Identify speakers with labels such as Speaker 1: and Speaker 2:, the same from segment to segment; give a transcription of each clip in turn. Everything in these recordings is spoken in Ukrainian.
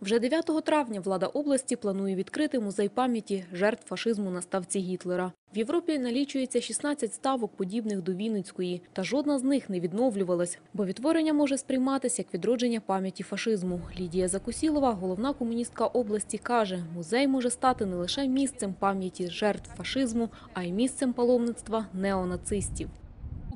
Speaker 1: Вже 9 травня влада області планує відкрити музей пам'яті жертв фашизму на ставці Гітлера. В Європі налічується 16 ставок, подібних до Вінницької, та жодна з них не відновлювалась, бо відтворення може сприйматися як відродження пам'яті фашизму. Лідія Закусілова, головна комуністка області, каже, музей може стати не лише місцем пам'яті жертв фашизму, а й місцем паломництва неонацистів.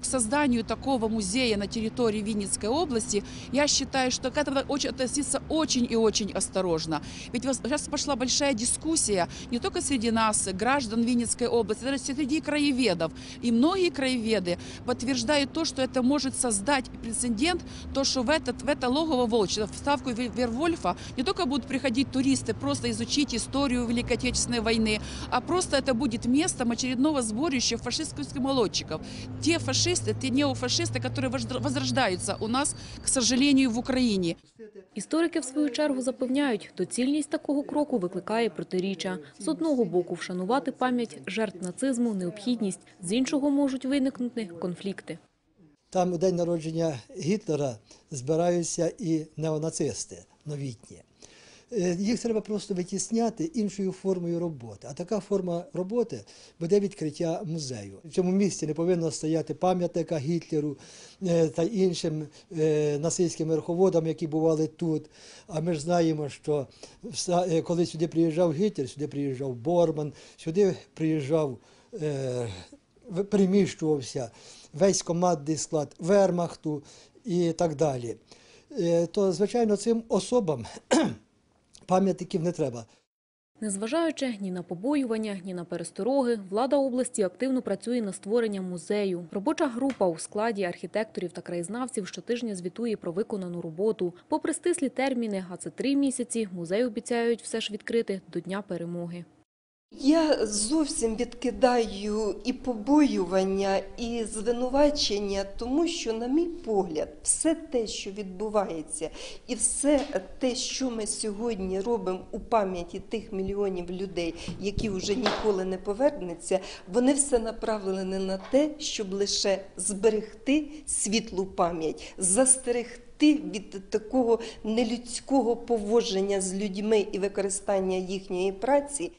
Speaker 2: К созданию такого музея на территории Винницкой области, я считаю, что к этому очень относиться очень и очень осторожно. Ведь сейчас пошла большая дискуссия не только среди нас, граждан Винницкой области, даже среди краеведов. И многие краеведы подтверждают то, что это может создать прецедент, то, что в, этот, в это логово Волчьего, в ставку Вер- Вервольфа, не только будут приходить туристы просто изучить историю Великой Отечественной войны, а просто это будет местом очередного сборища фашистских молодчиков. Те фашисты, те неофашисты, которые возрождаются у нас, к сожалению, в Украине.
Speaker 1: Історики, в свою чергу, запевняють, доцільність такого кроку викликає протиріччя. З одного боку, вшанувати пам'ять жертв нацизму – необхідність, з іншого можуть виникнути конфлікти.
Speaker 3: Там у день народження Гітлера збираються і неонацисти новітні. Е, Їх треба просто витісняти іншою формою роботи. А така форма роботи буде відкриття музею. В цьому місці не повинно стояти пам'ятника Гітлеру е, та іншим е, нацистським верховодам, які бували тут. А ми ж знаємо, що коли сюди приїжджав Гітлер, сюди приїжджав Борман, сюди приїжджав переміщувався весь командний склад Вермахту і так далі. То, звичайно, цим особам пам'ятників не треба.
Speaker 1: Незважаючи ні на побоювання, ні на перестороги, влада області активно працює на створення музею. Робоча група у складі архітекторів та краєзнавців щотижня звітує про виконану роботу. Попри стислі терміни, а це три місяці, музей обіцяють все ж відкрити до Дня перемоги.
Speaker 4: Я зовсім відкидаю і побоювання, і звинувачення, тому що, на мій погляд, все те, що відбувається, і все те, що ми сьогодні робимо у пам'яті тих мільйонів людей, які вже ніколи не повернуться, вони все направлені на те, щоб лише зберегти світлу пам'ять, застерегти від такого нелюдського поводження з людьми і використання їхньої праці.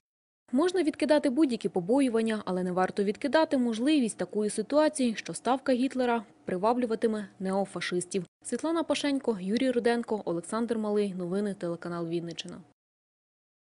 Speaker 1: Можна відкидати будь-які побоювання, але не варто відкидати можливість такої ситуації, що ставка Гітлера приваблюватиме неофашистів. Світлана Пашенко, Юрій Руденко, Олександр Малий. Новини телеканал Вінниччина.